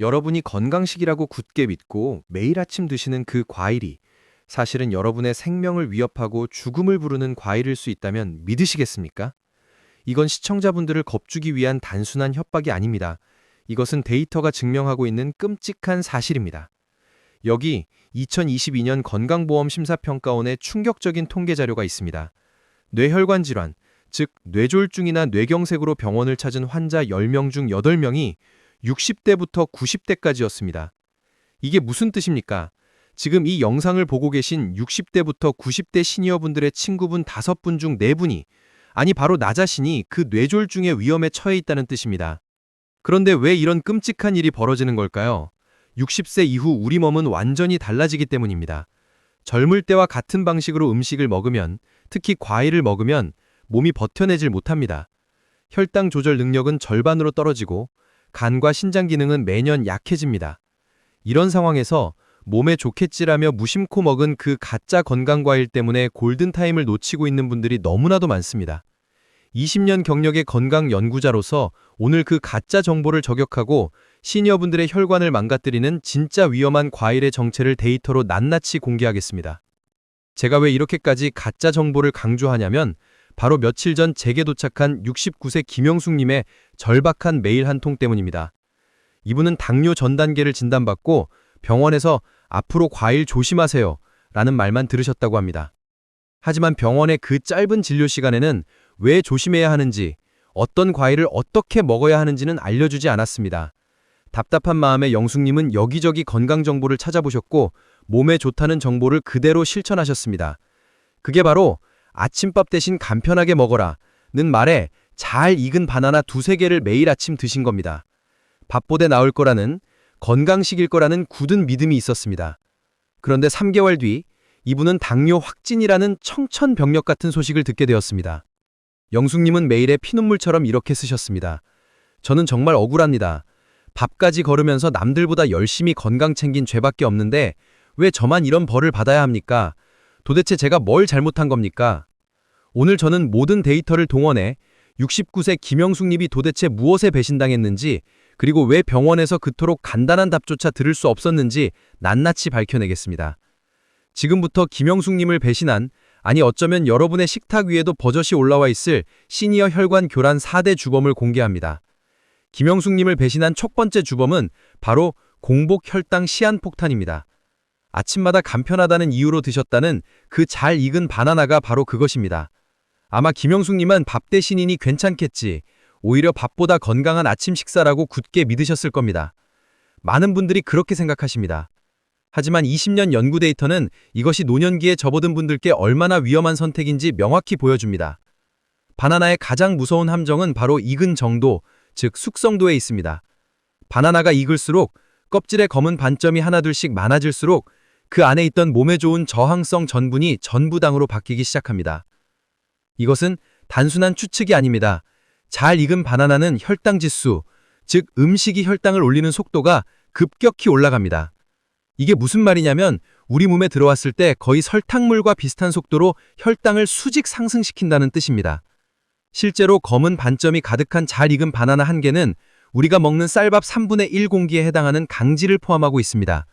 여러분이 건강식이라고 굳게 믿고 매일 아침 드시는 그 과일이 사실은 여러분의 생명을 위협하고 죽음을 부르는 과일일 수 있다면 믿으시겠습니까? 이건 시청자분들을 겁주기 위한 단순한 협박이 아닙니다. 이것은 데이터가 증명하고 있는 끔찍한 사실입니다. 여기 2022년 건강보험심사평가원의 충격적인 통계 자료가 있습니다. 뇌혈관 질환, 즉 뇌졸중이나 뇌경색으로 병원을 찾은 환자 10명 중 8명이 60대부터 90대까지였습니다. 이게 무슨 뜻입니까? 지금 이 영상을 보고 계신 60대부터 90대 시니어분들의 친구분 5분 중 4분이 아니 바로 나 자신이 그 뇌졸중의 위험에 처해 있다는 뜻입니다. 그런데 왜 이런 끔찍한 일이 벌어지는 걸까요? 60세 이후 우리 몸은 완전히 달라지기 때문입니다. 젊을 때와 같은 방식으로 음식을 먹으면, 특히 과일을 먹으면 몸이 버텨내질 못합니다. 혈당 조절 능력은 절반으로 떨어지고 간과 신장 기능은 매년 약해집니다. 이런 상황에서 몸에 좋겠지라며 무심코 먹은 그 가짜 건강과일 때문에 골든타임을 놓치고 있는 분들이 너무나도 많습니다. 20년 경력의 건강 연구자로서 오늘 그 가짜 정보를 저격하고 시니어분들의 혈관을 망가뜨리는 진짜 위험한 과일의 정체를 데이터로 낱낱이 공개하겠습니다. 제가 왜 이렇게까지 가짜 정보를 강조하냐면 바로 며칠 전 제게 도착한 69세 김영숙님의 절박한 메일 한 통 때문입니다. 이분은 당뇨 전 단계를 진단받고 병원에서 앞으로 과일 조심하세요 라는 말만 들으셨다고 합니다. 하지만 병원의 그 짧은 진료 시간에는 왜 조심해야 하는지, 어떤 과일을 어떻게 먹어야 하는지는 알려주지 않았습니다. 답답한 마음에 영숙님은 여기저기 건강 정보를 찾아보셨고 몸에 좋다는 정보를 그대로 실천하셨습니다. 그게 바로 아침밥 대신 간편하게 먹어라 는 말에 잘 익은 바나나 두세 개를 매일 아침 드신 겁니다. 밥보대 나올 거라는 건강식일 거라는 굳은 믿음이 있었습니다. 그런데 3개월 뒤 이분은 당뇨 확진이라는 청천벽력 같은 소식을 듣게 되었습니다. 영숙님은 메일에 피눈물처럼 이렇게 쓰셨습니다. 저는 정말 억울합니다. 밥까지 걸으면서 남들보다 열심히 건강 챙긴 죄밖에 없는데 왜 저만 이런 벌을 받아야 합니까? 도대체 제가 뭘 잘못한 겁니까? 오늘 저는 모든 데이터를 동원해 69세 김영숙님이 도대체 무엇에 배신당했는지 그리고 왜 병원에서 그토록 간단한 답조차 들을 수 없었는지 낱낱이 밝혀내겠습니다. 지금부터 김영숙님을 배신한 아니 어쩌면 여러분의 식탁 위에도 버젓이 올라와 있을 시니어 혈관 교란 4대 주범을 공개합니다. 김영숙님을 배신한 첫 번째 주범은 바로 공복 혈당 시한폭탄입니다. 아침마다 간편하다는 이유로 드셨다는 그 잘 익은 바나나가 바로 그것입니다. 아마 김영숙님은 밥 대신이니 괜찮겠지. 오히려 밥보다 건강한 아침 식사라고 굳게 믿으셨을 겁니다. 많은 분들이 그렇게 생각하십니다. 하지만 20년 연구 데이터는 이것이 노년기에 접어든 분들께 얼마나 위험한 선택인지 명확히 보여줍니다. 바나나의 가장 무서운 함정은 바로 익은 정도, 즉 숙성도에 있습니다. 바나나가 익을수록 껍질의 검은 반점이 하나둘씩 많아질수록 그 안에 있던 몸에 좋은 저항성 전분이 전부당으로 바뀌기 시작합니다. 이것은 단순한 추측이 아닙니다. 잘 익은 바나나는 혈당 지수, 즉 음식이 혈당을 올리는 속도가 급격히 올라갑니다. 이게 무슨 말이냐면 우리 몸에 들어왔을 때 거의 설탕물과 비슷한 속도로 혈당을 수직 상승시킨다는 뜻입니다. 실제로 검은 반점이 가득한 잘 익은 바나나 한 개는 우리가 먹는 쌀밥 3분의 1 공기에 해당하는 강지를 포함하고 있습니다.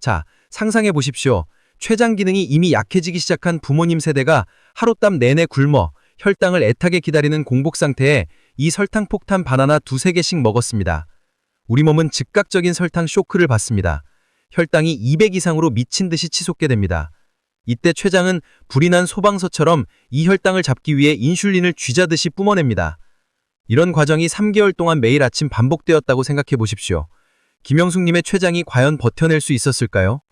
자, 상상해 보십시오. 췌장 기능이 이미 약해지기 시작한 부모님 세대가 하룻밤 내내 굶어 혈당을 애타게 기다리는 공복 상태에 이 설탕 폭탄 바나나 두세 개씩 먹었습니다. 우리 몸은 즉각적인 설탕 쇼크를 받습니다. 혈당이 200 이상으로 미친 듯이 치솟게 됩니다. 이때 췌장은 불이 난 소방서처럼 이 혈당을 잡기 위해 인슐린을 쥐자듯이 뿜어냅니다. 이런 과정이 3개월 동안 매일 아침 반복되었다고 생각해 보십시오. 김영숙님의 췌장이 과연 버텨낼 수 있었을까요?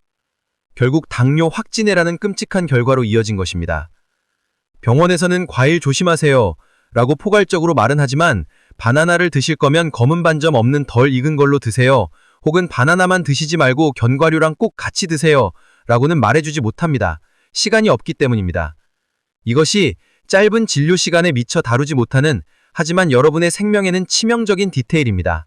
결국 당뇨 확진해라는 끔찍한 결과로 이어진 것입니다. 병원에서는 과일 조심하세요 라고 포괄적으로 말은 하지만 바나나를 드실 거면 검은 반점 없는 덜 익은 걸로 드세요 혹은 바나나만 드시지 말고 견과류랑 꼭 같이 드세요 라고는 말해주지 못합니다. 시간이 없기 때문입니다. 이것이 짧은 진료 시간에 미처 다루지 못하는 하지만 여러분의 생명에는 치명적인 디테일입니다.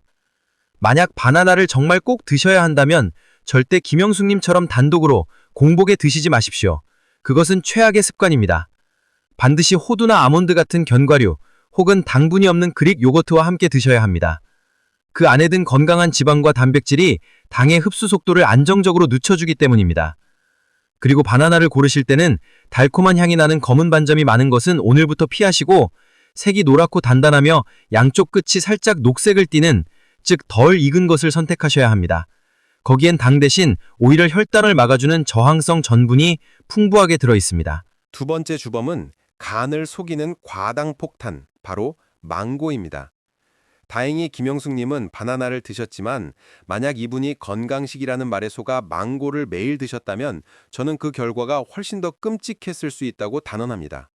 만약 바나나를 정말 꼭 드셔야 한다면 절대 김영숙님처럼 단독으로 공복에 드시지 마십시오. 그것은 최악의 습관입니다. 반드시 호두나 아몬드 같은 견과류 혹은 당분이 없는 그릭 요거트와 함께 드셔야 합니다. 그 안에 든 건강한 지방과 단백질이 당의 흡수 속도를 안정적으로 늦춰주기 때문입니다. 그리고 바나나를 고르실 때는 달콤한 향이 나는 검은 반점이 많은 것은 오늘부터 피하시고 색이 노랗고 단단하며 양쪽 끝이 살짝 녹색을 띠는 즉 덜 익은 것을 선택하셔야 합니다. 거기엔 당 대신 오히려 혈당을 막아주는 저항성 전분이 풍부하게 들어 있습니다. 두 번째 주범은 간을 속이는 과당 폭탄, 바로 망고입니다. 다행히 김영숙님은 바나나를 드셨지만 만약 이분이 건강식이라는 말에 속아 망고를 매일 드셨다면 저는 그 결과가 훨씬 더 끔찍했을 수 있다고 단언합니다.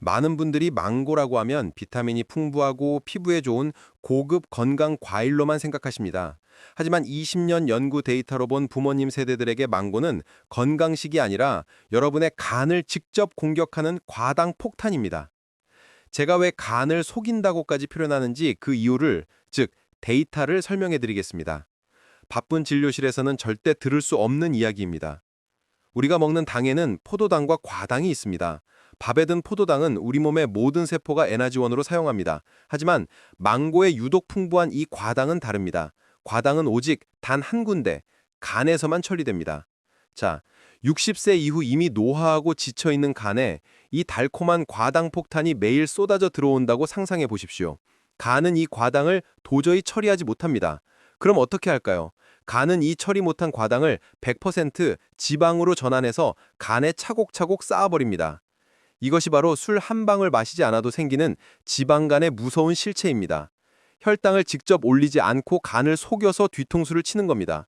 많은 분들이 망고라고 하면 비타민이 풍부하고 피부에 좋은 고급 건강 과일로만 생각하십니다. 하지만 20년 연구 데이터로 본 부모님 세대들에게 망고는 건강식이 아니라 여러분의 간을 직접 공격하는 과당 폭탄입니다. 제가 왜 간을 속인다고까지 표현하는지 그 이유를, 즉 데이터를 설명해 드리겠습니다. 바쁜 진료실에서는 절대 들을 수 없는 이야기입니다. 우리가 먹는 당에는 포도당과 과당이 있습니다. 밥에 든 포도당은 우리 몸의 모든 세포가 에너지원으로 사용합니다. 하지만 망고에 유독 풍부한 이 과당은 다릅니다. 과당은 오직 단 한 군데, 간에서만 처리됩니다. 자, 60세 이후 이미 노화하고 지쳐있는 간에 이 달콤한 과당 폭탄이 매일 쏟아져 들어온다고 상상해 보십시오. 간은 이 과당을 도저히 처리하지 못합니다. 그럼 어떻게 할까요? 간은 이 처리 못한 과당을 100% 지방으로 전환해서 간에 차곡차곡 쌓아버립니다. 이것이 바로 술 한 방울 마시지 않아도 생기는 지방간의 무서운 실체입니다. 혈당을 직접 올리지 않고 간을 속여서 뒤통수를 치는 겁니다.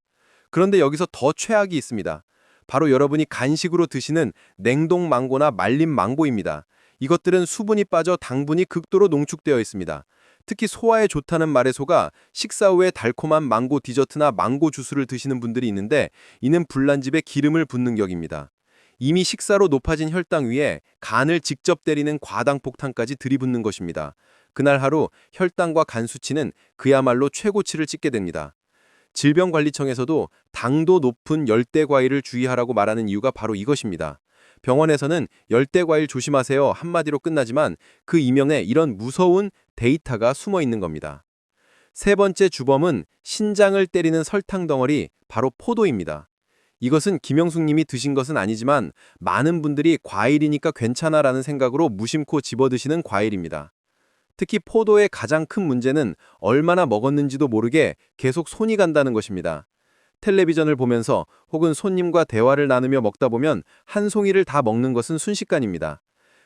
그런데 여기서 더 최악이 있습니다. 바로 여러분이 간식으로 드시는 냉동 망고나 말린 망고입니다. 이것들은 수분이 빠져 당분이 극도로 농축되어 있습니다. 특히 소화에 좋다는 말에 속아 식사 후에 달콤한 망고 디저트나 망고 주스를 드시는 분들이 있는데 이는 불난집에 기름을 붓는 격입니다. 이미 식사로 높아진 혈당 위에 간을 직접 때리는 과당 폭탄까지 들이붓는 것입니다. 그날 하루 혈당과 간 수치는 그야말로 최고치를 찍게 됩니다. 질병관리청에서도 당도 높은 열대 과일을 주의하라고 말하는 이유가 바로 이것입니다. 병원에서는 열대 과일 조심하세요 한마디로 끝나지만 그 이면에 이런 무서운 데이터가 숨어 있는 겁니다. 세 번째 주범은 신장을 때리는 설탕 덩어리 바로 포도입니다. 이것은 김영숙 님이 드신 것은 아니지만 많은 분들이 과일이니까 괜찮아라는 생각으로 무심코 집어드시는 과일입니다. 특히 포도의 가장 큰 문제는 얼마나 먹었는지도 모르게 계속 손이 간다는 것입니다. 텔레비전을 보면서 혹은 손님과 대화를 나누며 먹다 보면 한 송이를 다 먹는 것은 순식간입니다.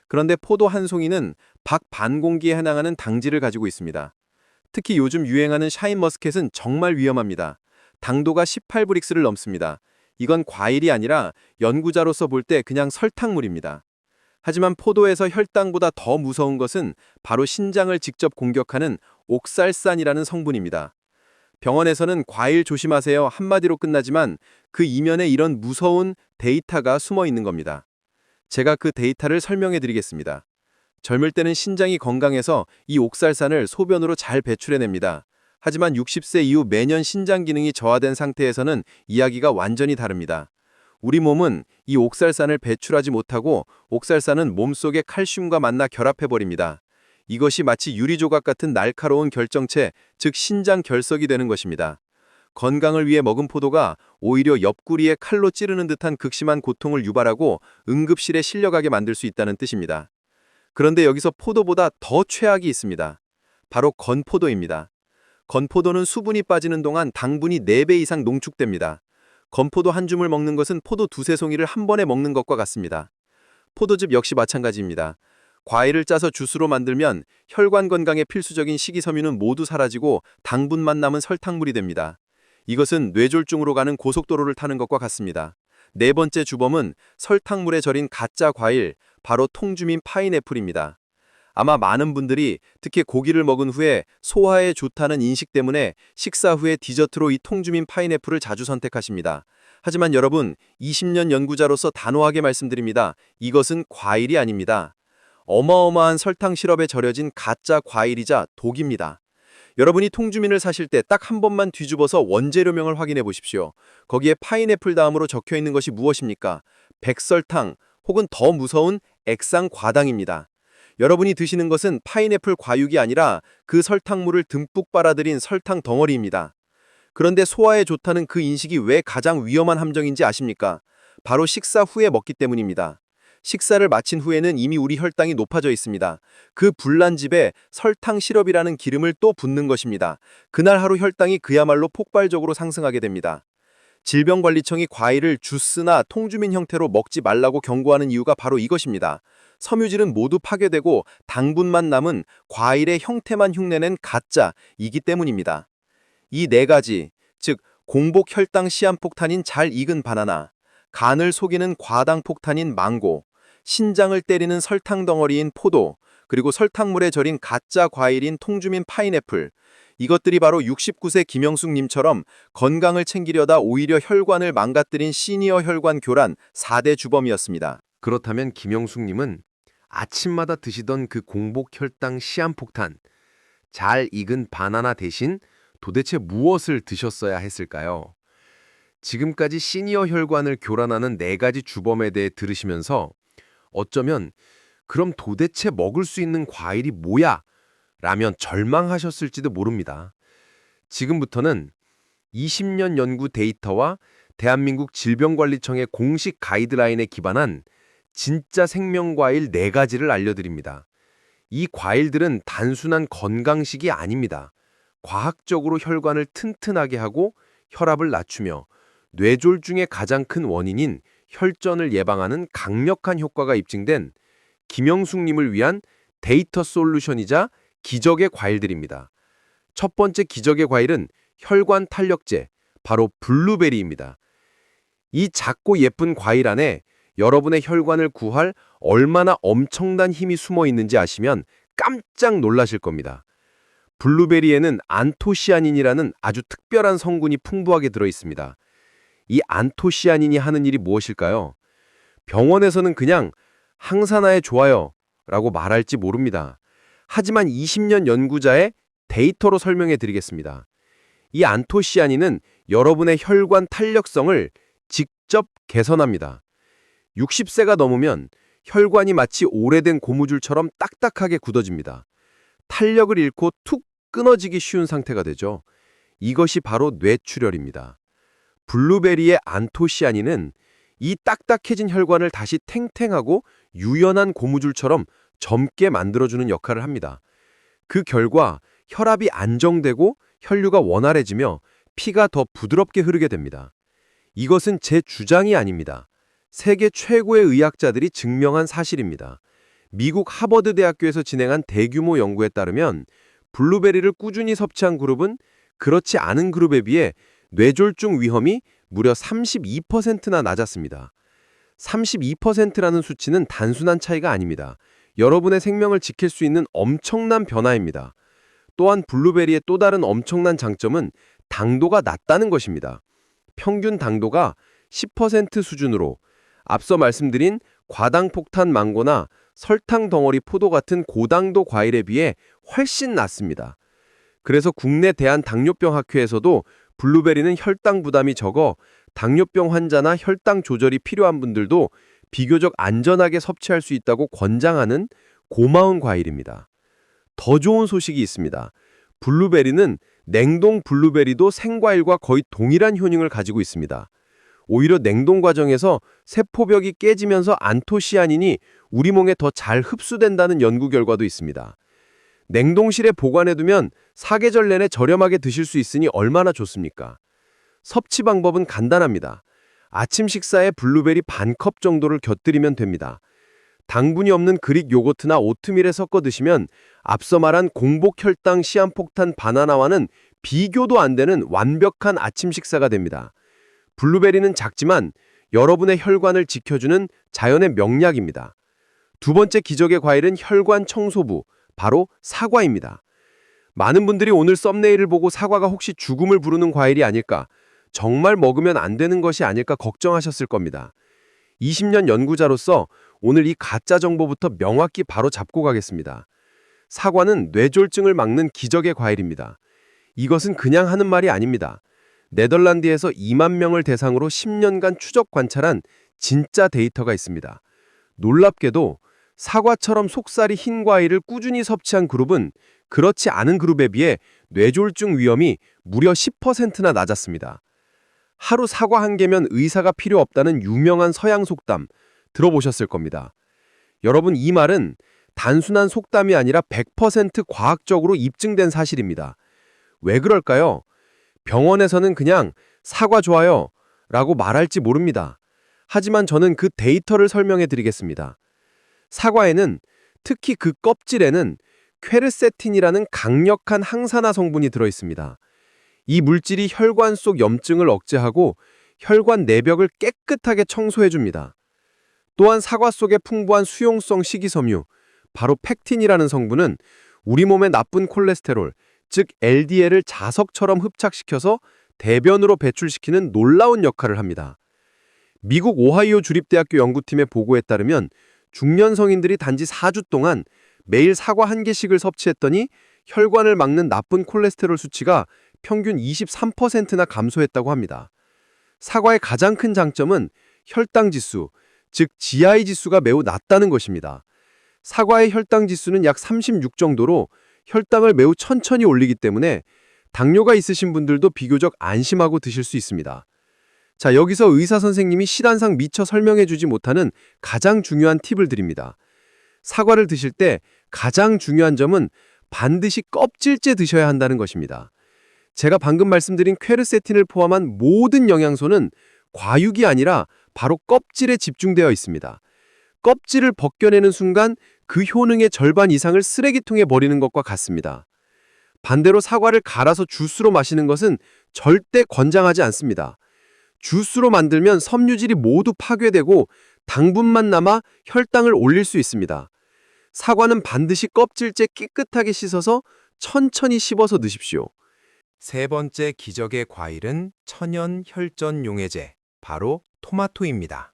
그런데 포도 한 송이는 박 반 공기에 해당하는 당질을 가지고 있습니다. 특히 요즘 유행하는 샤인머스켓은 정말 위험합니다. 당도가 18브릭스를 넘습니다. 이건 과일이 아니라 연구자로서 볼 때 그냥 설탕물입니다. 하지만 포도에서 혈당보다 더 무서운 것은 바로 신장을 직접 공격하는 옥살산이라는 성분입니다. 병원에서는 과일 조심하세요 한마디로 끝나지만 그 이면에 이런 무서운 데이터가 숨어 있는 겁니다. 제가 그 데이터를 설명해 드리겠습니다. 젊을 때는 신장이 건강해서 이 옥살산을 소변으로 잘 배출해냅니다. 하지만 60세 이후 매년 신장 기능이 저하된 상태에서는 이야기가 완전히 다릅니다. 우리 몸은 이 옥살산을 배출하지 못하고 옥살산은 몸속의 칼슘과 만나 결합해버립니다. 이것이 마치 유리조각 같은 날카로운 결정체, 즉 신장 결석이 되는 것입니다. 건강을 위해 먹은 포도가 오히려 옆구리에 칼로 찌르는 듯한 극심한 고통을 유발하고 응급실에 실려가게 만들 수 있다는 뜻입니다. 그런데 여기서 포도보다 더 최악이 있습니다. 바로 건포도입니다. 건포도는 수분이 빠지는 동안 당분이 4배 이상 농축됩니다. 건포도 한 줌을 먹는 것은 포도 두세 송이를 한 번에 먹는 것과 같습니다. 포도즙 역시 마찬가지입니다. 과일을 짜서 주스로 만들면 혈관 건강에 필수적인 식이섬유는 모두 사라지고 당분만 남은 설탕물이 됩니다. 이것은 뇌졸중으로 가는 고속도로를 타는 것과 같습니다. 네 번째 주범은 설탕물에 절인 가짜 과일, 바로 통주민 파인애플입니다. 아마 많은 분들이 특히 고기를 먹은 후에 소화에 좋다는 인식 때문에 식사 후에 디저트로 이 통주민 파인애플을 자주 선택하십니다. 하지만 여러분, 20년 연구자로서 단호하게 말씀드립니다. 이것은 과일이 아닙니다. 어마어마한 설탕 시럽에 절여진 가짜 과일이자 독입니다. 여러분이 통주민을 사실 때 딱 한 번만 뒤집어서 원재료명을 확인해 보십시오. 거기에 파인애플 다음으로 적혀 있는 것이 무엇입니까? 백설탕 혹은 더 무서운 액상 과당입니다. 여러분이 드시는 것은 파인애플 과육이 아니라 그 설탕물을 듬뿍 빨아들인 설탕 덩어리입니다. 그런데 소화에 좋다는 그 인식이 왜 가장 위험한 함정인지 아십니까? 바로 식사 후에 먹기 때문입니다. 식사를 마친 후에는 이미 우리 혈당이 높아져 있습니다. 그 불난집에 설탕 시럽이라는 기름을 또 붓는 것입니다. 그날 하루 혈당이 그야말로 폭발적으로 상승하게 됩니다. 질병관리청이 과일을 주스나 통주민 형태로 먹지 말라고 경고하는 이유가 바로 이것입니다. 섬유질은 모두 파괴되고 당분만 남은 과일의 형태만 흉내낸 가짜이기 때문입니다. 이 네 가지, 즉 공복 혈당 시한폭탄인 잘 익은 바나나, 간을 속이는 과당 폭탄인 망고, 신장을 때리는 설탕 덩어리인 포도, 그리고 설탕물에 절인 가짜 과일인 통주민 파인애플, 이것들이 바로 69세 김영숙님처럼 건강을 챙기려다 오히려 혈관을 망가뜨린 시니어 혈관 교란 4대 주범이었습니다. 그렇다면 김영숙님은 아침마다 드시던 그 공복 혈당 시한폭탄, 잘 익은 바나나 대신 도대체 무엇을 드셨어야 했을까요? 지금까지 시니어 혈관을 교란하는 네 가지 주범에 대해 들으시면서 어쩌면 그럼 도대체 먹을 수 있는 과일이 뭐야? 라면 절망하셨을지도 모릅니다. 지금부터는 20년 연구 데이터와 대한민국 질병관리청의 공식 가이드라인에 기반한 진짜 생명과일 4가지를 알려드립니다. 이 과일들은 단순한 건강식이 아닙니다. 과학적으로 혈관을 튼튼하게 하고 혈압을 낮추며 뇌졸중의 가장 큰 원인인 혈전을 예방하는 강력한 효과가 입증된 김영숙님을 위한 데이터 솔루션이자 기적의 과일들입니다. 첫 번째 기적의 과일은 혈관 탄력제, 바로 블루베리입니다. 이 작고 예쁜 과일 안에 여러분의 혈관을 구할 얼마나 엄청난 힘이 숨어 있는지 아시면 깜짝 놀라실 겁니다. 블루베리에는 안토시아닌이라는 아주 특별한 성분이 풍부하게 들어 있습니다. 이 안토시아닌이 하는 일이 무엇일까요? 병원에서는 그냥 항산화에 좋아요 라고 말할지 모릅니다. 하지만 20년 연구자의 데이터로 설명해 드리겠습니다. 이 안토시아닌은 여러분의 혈관 탄력성을 직접 개선합니다. 60세가 넘으면 혈관이 마치 오래된 고무줄처럼 딱딱하게 굳어집니다. 탄력을 잃고 툭 끊어지기 쉬운 상태가 되죠. 이것이 바로 뇌출혈입니다. 블루베리의 안토시아닌은 이 딱딱해진 혈관을 다시 탱탱하고 유연한 고무줄처럼 젊게 만들어주는 역할을 합니다. 그 결과 혈압이 안정되고 혈류가 원활해지며 피가 더 부드럽게 흐르게 됩니다. 이것은 제 주장이 아닙니다. 세계 최고의 의학자들이 증명한 사실입니다. 미국 하버드 대학교에서 진행한 대규모 연구에 따르면 블루베리를 꾸준히 섭취한 그룹은 그렇지 않은 그룹에 비해 뇌졸중 위험이 무려 32%나 낮았습니다. 32%라는 수치는 단순한 차이가 아닙니다. 여러분의 생명을 지킬 수 있는 엄청난 변화입니다. 또한 블루베리의 또 다른 엄청난 장점은 당도가 낮다는 것입니다. 평균 당도가 10% 수준으로 앞서 말씀드린 과당폭탄 망고나 설탕 덩어리 포도 같은 고당도 과일에 비해 훨씬 낮습니다. 그래서 국내 대한당뇨병 학회에서도 블루베리는 혈당 부담이 적어 당뇨병 환자나 혈당 조절이 필요한 분들도 비교적 안전하게 섭취할 수 있다고 권장하는 고마운 과일입니다. 더 좋은 소식이 있습니다. 블루베리는 냉동 블루베리도 생과일과 거의 동일한 효능을 가지고 있습니다. 오히려 냉동 과정에서 세포벽이 깨지면서 안토시아닌이 우리 몸에 더 잘 흡수된다는 연구 결과도 있습니다. 냉동실에 보관해두면 사계절 내내 저렴하게 드실 수 있으니 얼마나 좋습니까? 섭취 방법은 간단합니다. 아침 식사에 블루베리 반 컵 정도를 곁들이면 됩니다. 당분이 없는 그릭 요거트나 오트밀에 섞어 드시면 앞서 말한 공복 혈당 시한폭탄 바나나와는 비교도 안 되는 완벽한 아침 식사가 됩니다. 블루베리는 작지만 여러분의 혈관을 지켜주는 자연의 명약입니다. 두 번째 기적의 과일은 혈관 청소부, 바로 사과입니다. 많은 분들이 오늘 썸네일을 보고 사과가 혹시 죽음을 부르는 과일이 아닐까, 정말 먹으면 안 되는 것이 아닐까 걱정하셨을 겁니다. 20년 연구자로서 오늘 이 가짜 정보부터 명확히 바로 잡고 가겠습니다. 사과는 뇌졸중을 막는 기적의 과일입니다. 이것은 그냥 하는 말이 아닙니다. 네덜란드에서 2만 명을 대상으로 10년간 추적 관찰한 진짜 데이터가 있습니다. 놀랍게도 사과처럼 속살이 흰 과일을 꾸준히 섭취한 그룹은 그렇지 않은 그룹에 비해 뇌졸중 위험이 무려 10%나 낮았습니다. 하루 사과 한 개면 의사가 필요 없다는 유명한 서양 속담 들어보셨을 겁니다. 여러분 이 말은 단순한 속담이 아니라 100% 과학적으로 입증된 사실입니다. 왜 그럴까요? 병원에서는 그냥 사과 좋아요 라고 말할지 모릅니다. 하지만 저는 그 데이터를 설명해 드리겠습니다. 사과에는 특히 그 껍질에는 퀘르세틴이라는 강력한 항산화 성분이 들어 있습니다. 이 물질이 혈관 속 염증을 억제하고 혈관 내벽을 깨끗하게 청소해 줍니다. 또한 사과 속에 풍부한 수용성 식이섬유, 바로 팩틴이라는 성분은 우리 몸의 나쁜 콜레스테롤, 즉 LDL을 자석처럼 흡착시켜서 대변으로 배출시키는 놀라운 역할을 합니다. 미국 오하이오 주립대학교 연구팀의 보고에 따르면 중년 성인들이 단지 4주 동안 매일 사과 한 개씩을 섭취했더니 혈관을 막는 나쁜 콜레스테롤 수치가 평균 23%나 감소했다고 합니다. 사과의 가장 큰 장점은 혈당 지수, 즉 GI 지수가 매우 낮다는 것입니다. 사과의 혈당 지수는 약 36 정도로 혈당을 매우 천천히 올리기 때문에 당뇨가 있으신 분들도 비교적 안심하고 드실 수 있습니다. 자, 여기서 의사 선생님이 시단상 미처 설명해 주지 못하는 가장 중요한 팁을 드립니다. 사과를 드실 때 가장 중요한 점은 반드시 껍질째 드셔야 한다는 것입니다. 제가 방금 말씀드린 퀘르세틴을 포함한 모든 영양소는 과육이 아니라 바로 껍질에 집중되어 있습니다. 껍질을 벗겨내는 순간 그 효능의 절반 이상을 쓰레기통에 버리는 것과 같습니다. 반대로 사과를 갈아서 주스로 마시는 것은 절대 권장하지 않습니다. 주스로 만들면 섬유질이 모두 파괴되고 당분만 남아 혈당을 올릴 수 있습니다. 사과는 반드시 껍질째 깨끗하게 씻어서 천천히 씹어서 드십시오. 세 번째 기적의 과일은 천연 혈전 용해제, 바로 토마토입니다.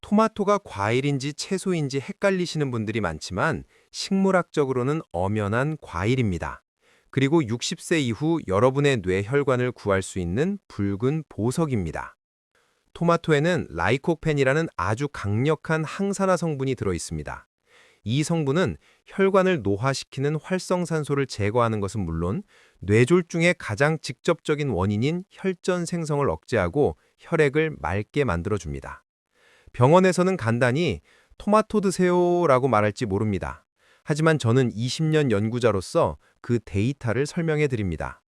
토마토가 과일인지 채소인지 헷갈리시는 분들이 많지만 식물학적으로는 엄연한 과일입니다. 그리고 60세 이후 여러분의 뇌혈관을 구할 수 있는 붉은 보석입니다. 토마토에는 라이코펜이라는 아주 강력한 항산화 성분이 들어 있습니다. 이 성분은 혈관을 노화시키는 활성산소를 제거하는 것은 물론 뇌졸중의 가장 직접적인 원인인 혈전 생성을 억제하고 혈액을 맑게 만들어줍니다. 병원에서는 간단히 토마토 드세요라고 말할지 모릅니다. 하지만 저는 20년 연구자로서 그 데이터를 설명해 드립니다.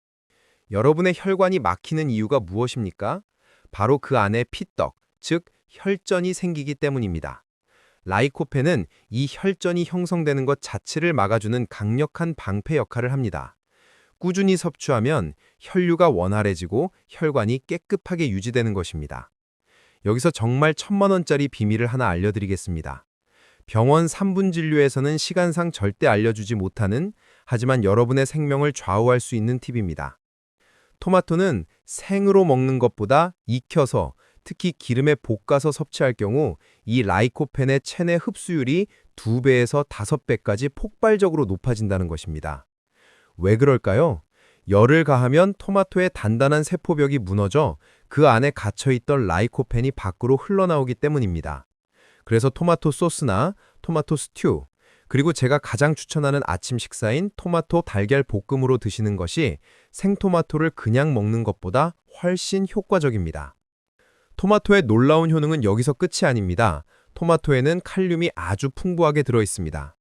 여러분의 혈관이 막히는 이유가 무엇입니까? 바로 그 안에 피떡, 즉 혈전이 생기기 때문입니다. 라이코펜은 이 혈전이 형성되는 것 자체를 막아주는 강력한 방패 역할을 합니다. 꾸준히 섭취하면 혈류가 원활해지고 혈관이 깨끗하게 유지되는 것입니다. 여기서 정말 천만 원짜리 비밀을 하나 알려드리겠습니다. 병원 3분 진료에서는 시간상 절대 알려주지 못하는 하지만 여러분의 생명을 좌우할 수 있는 팁입니다. 토마토는 생으로 먹는 것보다 익혀서 특히 기름에 볶아서 섭취할 경우 이 라이코펜의 체내 흡수율이 2배에서 5배까지 폭발적으로 높아진다는 것입니다. 왜 그럴까요? 열을 가하면 토마토의 단단한 세포벽이 무너져 그 안에 갇혀있던 라이코펜이 밖으로 흘러나오기 때문입니다. 그래서 토마토 소스나 토마토 스튜, 그리고 제가 가장 추천하는 아침 식사인 토마토 달걀 볶음으로 드시는 것이 생토마토를 그냥 먹는 것보다 훨씬 효과적입니다. 토마토의 놀라운 효능은 여기서 끝이 아닙니다. 토마토에는 칼륨이 아주 풍부하게 들어 있습니다.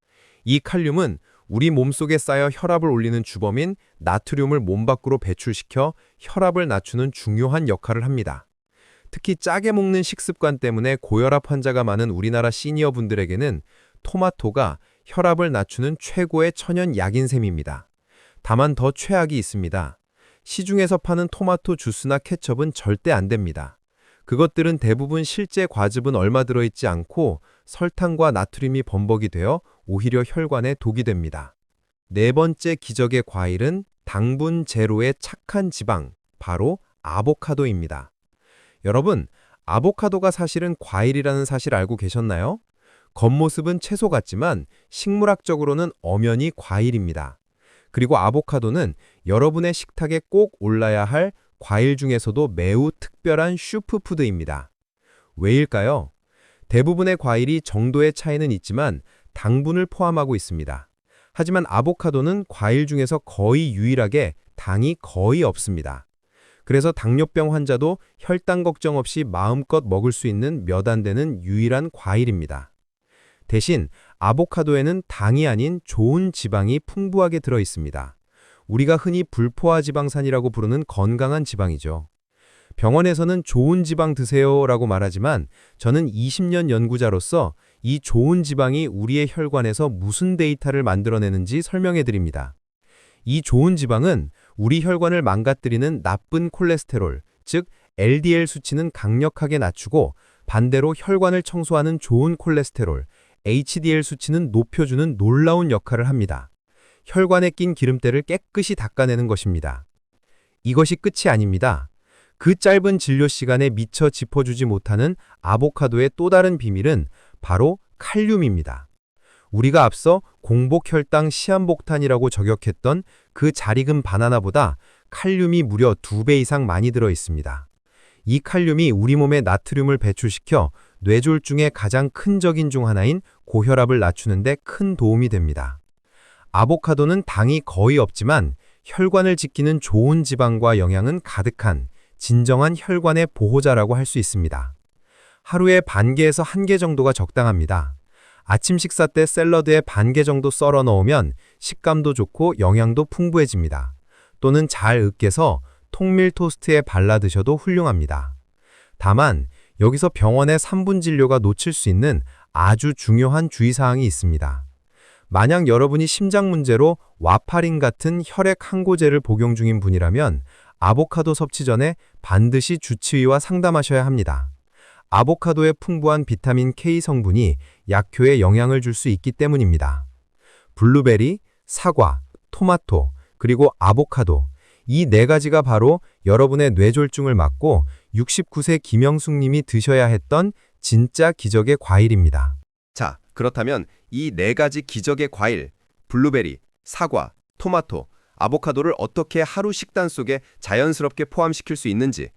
이 칼륨은 우리 몸속에 쌓여 혈압을 올리는 주범인 나트륨을 몸 밖으로 배출시켜 혈압을 낮추는 중요한 역할을 합니다. 특히 짜게 먹는 식습관 때문에 고혈압 환자가 많은 우리나라 시니어 분들에게는 토마토가 혈압을 낮추는 최고의 천연 약인 셈입니다. 다만 더 최악이 있습니다. 시중에서 파는 토마토 주스나 케첩은 절대 안 됩니다. 그것들은 대부분 실제 과즙은 얼마 들어있지 않고 설탕과 나트륨이 범벅이 되어 오히려 혈관에 독이 됩니다. 네 번째 기적의 과일은 당분 제로의 착한 지방, 바로 아보카도입니다. 여러분, 아보카도가 사실은 과일이라는 사실 알고 계셨나요? 겉모습은 채소 같지만 식물학적으로는 엄연히 과일입니다. 그리고 아보카도는 여러분의 식탁에 꼭 올라야 할 과일 중에서도 매우 특별한 슈프푸드입니다. 왜일까요? 대부분의 과일이 정도의 차이는 있지만 당분을 포함하고 있습니다. 하지만 아보카도는 과일 중에서 거의 유일하게 당이 거의 없습니다. 그래서 당뇨병 환자도 혈당 걱정 없이 마음껏 먹을 수 있는 몇 안 되는 유일한 과일입니다. 대신 아보카도에는 당이 아닌 좋은 지방이 풍부하게 들어 있습니다. 우리가 흔히 불포화 지방산이라고 부르는 건강한 지방이죠. 병원에서는 좋은 지방 드세요라고 말하지만 저는 20년 연구자로서 이 좋은 지방이 우리의 혈관에서 무슨 데이터를 만들어내는지 설명해 드립니다. 이 좋은 지방은 우리 혈관을 망가뜨리는 나쁜 콜레스테롤, 즉 LDL 수치는 강력하게 낮추고 반대로 혈관을 청소하는 좋은 콜레스테롤, HDL 수치는 높여주는 놀라운 역할을 합니다. 혈관에 낀 기름때를 깨끗이 닦아내는 것입니다. 이것이 끝이 아닙니다. 그 짧은 진료 시간에 미처 짚어주지 못하는 아보카도의 또 다른 비밀은 바로 칼륨입니다. 우리가 앞서 공복혈당 시한복탄이라고 저격했던 그 잘 익은 바나나보다 칼륨이 무려 2배 이상 많이 들어 있습니다. 이 칼륨이 우리 몸에 나트륨을 배출시켜 뇌졸중의 가장 큰 적인 중 하나인 고혈압을 낮추는 데 큰 도움이 됩니다. 아보카도는 당이 거의 없지만 혈관을 지키는 좋은 지방과 영양은 가득한 진정한 혈관의 보호자라고 할 수 있습니다. 하루에 반 개에서 한 개 정도가 적당합니다. 아침 식사 때 샐러드에 반 개 정도 썰어 넣으면 식감도 좋고 영양도 풍부해집니다. 또는 잘 으깨서 통밀 토스트에 발라 드셔도 훌륭합니다. 다만 여기서 병원의 3분 진료가 놓칠 수 있는 아주 중요한 주의사항이 있습니다. 만약 여러분이 심장 문제로 와파린 같은 혈액 항고제를 복용 중인 분이라면 아보카도 섭취 전에 반드시 주치의와 상담하셔야 합니다. 아보카도의 풍부한 비타민 K 성분이 약효에 영향을 줄 수 있기 때문입니다. 블루베리, 사과, 토마토, 그리고 아보카도 이 네 가지가 바로 여러분의 뇌졸중을 막고 69세 김영숙 님이 드셔야 했던 진짜 기적의 과일입니다. 자, 그렇다면 이 네 가지 기적의 과일, 블루베리, 사과, 토마토, 아보카도를 어떻게 하루 식단 속에 자연스럽게 포함시킬 수 있는지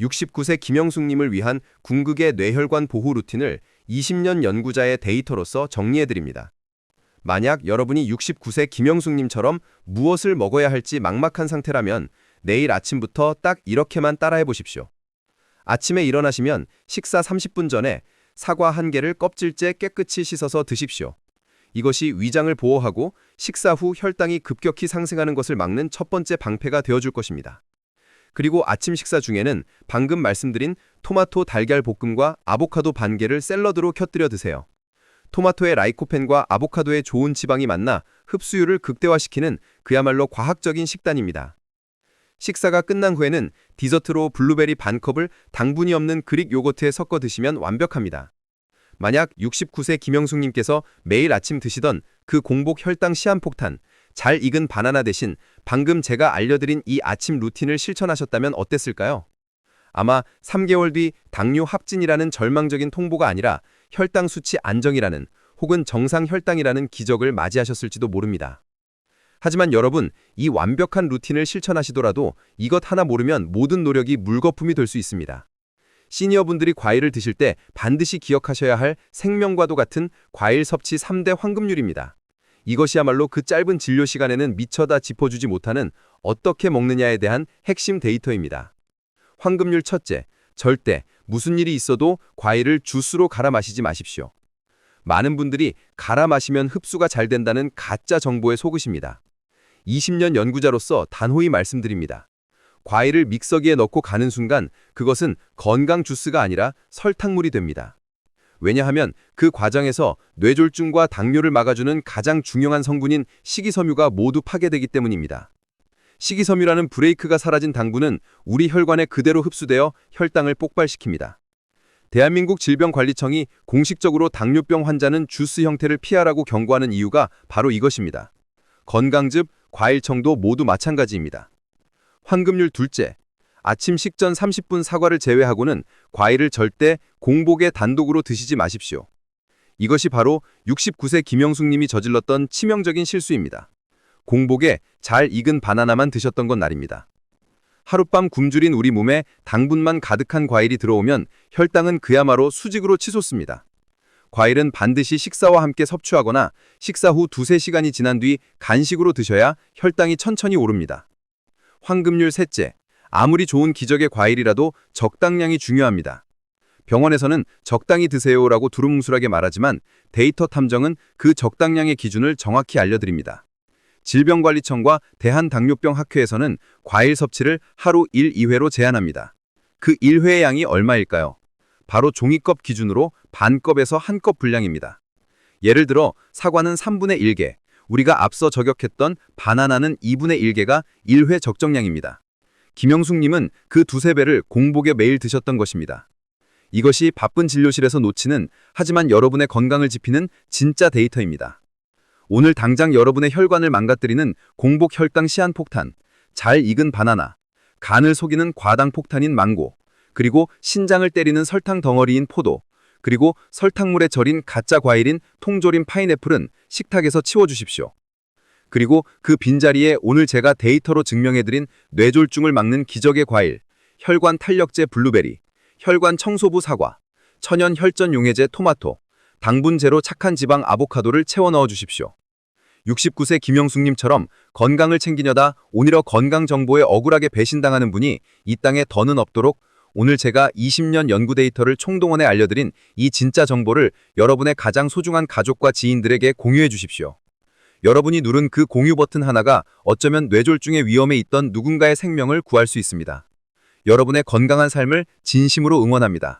69세 김영숙님을 위한 궁극의 뇌혈관 보호 루틴을 20년 연구자의 데이터로서 정리해드립니다. 만약 여러분이 69세 김영숙님처럼 무엇을 먹어야 할지 막막한 상태라면 내일 아침부터 딱 이렇게만 따라해 보십시오. 아침에 일어나시면 식사 30분 전에 사과 한 개를 껍질째 깨끗이 씻어서 드십시오. 이것이 위장을 보호하고 식사 후 혈당이 급격히 상승하는 것을 막는 첫 번째 방패가 되어줄 것입니다. 그리고 아침 식사 중에는 방금 말씀드린 토마토 달걀 볶음과 아보카도 반 개를 샐러드로 곁들여 드세요. 토마토의 라이코펜과 아보카도의 좋은 지방이 만나 흡수율을 극대화시키는 그야말로 과학적인 식단입니다. 식사가 끝난 후에는 디저트로 블루베리 반 컵을 당분이 없는 그릭 요거트에 섞어 드시면 완벽합니다. 만약 69세 김영숙님께서 매일 아침 드시던 그 공복 혈당 시한폭탄, 잘 익은 바나나 대신 방금 제가 알려드린 이 아침 루틴을 실천하셨다면 어땠을까요? 아마 3개월 뒤 당뇨 합진이라는 절망적인 통보가 아니라 혈당 수치 안정이라는 혹은 정상 혈당이라는 기적을 맞이하셨을지도 모릅니다. 하지만 여러분, 이 완벽한 루틴을 실천하시더라도 이것 하나 모르면 모든 노력이 물거품이 될 수 있습니다. 시니어분들이 과일을 드실 때 반드시 기억하셔야 할 생명과도 같은 과일 섭취 3대 황금률입니다. 이것이야말로 그 짧은 진료 시간에는 미처 다 짚어주지 못하는 어떻게 먹느냐에 대한 핵심 데이터입니다. 황금률 첫째, 절대 무슨 일이 있어도 과일을 주스로 갈아 마시지 마십시오. 많은 분들이 갈아 마시면 흡수가 잘 된다는 가짜 정보에 속으십니다. 20년 연구자로서 단호히 말씀드립니다. 과일을 믹서기에 넣고 가는 순간 그것은 건강 주스가 아니라 설탕물이 됩니다. 왜냐하면 그 과정에서 뇌졸중과 당뇨를 막아주는 가장 중요한 성분인 식이섬유가 모두 파괴되기 때문입니다. 식이섬유라는 브레이크가 사라진 당분은 우리 혈관에 그대로 흡수되어 혈당을 폭발시킵니다. 대한민국 질병관리청이 공식적으로 당뇨병 환자는 주스 형태를 피하라고 경고하는 이유가 바로 이것입니다. 건강 즙, 과일 청도 모두 마찬가지입니다. 황금률 둘째, 아침 식전 30분 사과를 제외하고는 과일을 절대 공복에 단독으로 드시지 마십시오. 이것이 바로 69세 김영숙 님이 저질렀던 치명적인 실수입니다. 공복에 잘 익은 바나나만 드셨던 건 날입니다. 하룻밤 굶주린 우리 몸에 당분만 가득한 과일이 들어오면 혈당은 그야말로 수직으로 치솟습니다. 과일은 반드시 식사와 함께 섭취하거나 식사 후 두세 시간이 지난 뒤 간식으로 드셔야 혈당이 천천히 오릅니다. 황금률 셋째, 아무리 좋은 기적의 과일이라도 적당량이 중요합니다. 병원에서는 적당히 드세요라고 두루뭉술하게 말하지만 데이터 탐정은 그 적당량의 기준을 정확히 알려드립니다. 질병관리청과 대한당뇨병학회에서는 과일 섭취를 하루 1, 2회로 제한합니다. 그 1회의 양이 얼마일까요? 바로 종이컵 기준으로 반컵에서 한 컵 분량입니다. 예를 들어 사과는 3분의 1개, 우리가 앞서 저격했던 바나나는 2분의 1개가 1회 적정량입니다. 김영숙님은 그 두세 배를 공복에 매일 드셨던 것입니다. 이것이 바쁜 진료실에서 놓치는 하지만 여러분의 건강을 지피는 진짜 데이터입니다. 오늘 당장 여러분의 혈관을 망가뜨리는 공복 혈당 시한 폭탄, 잘 익은 바나나, 간을 속이는 과당 폭탄인 망고, 그리고 신장을 때리는 설탕 덩어리인 포도, 그리고 설탕물에 절인 가짜 과일인 통조림 파인애플은 식탁에서 치워주십시오. 그리고 그 빈자리에 오늘 제가 데이터로 증명해드린 뇌졸중을 막는 기적의 과일, 혈관 탄력제 블루베리, 혈관 청소부 사과, 천연 혈전 용해제 토마토, 당분 제로 착한 지방 아보카도를 채워 넣어 주십시오. 69세 김영숙님처럼 건강을 챙기려다 오히려 건강 정보에 억울하게 배신당하는 분이 이 땅에 더는 없도록 오늘 제가 20년 연구 데이터를 총동원해 알려드린 이 진짜 정보를 여러분의 가장 소중한 가족과 지인들에게 공유해 주십시오. 여러분이 누른 그 공유 버튼 하나가 어쩌면 뇌졸중의 위험에 있던 누군가의 생명을 구할 수 있습니다. 여러분의 건강한 삶을 진심으로 응원합니다.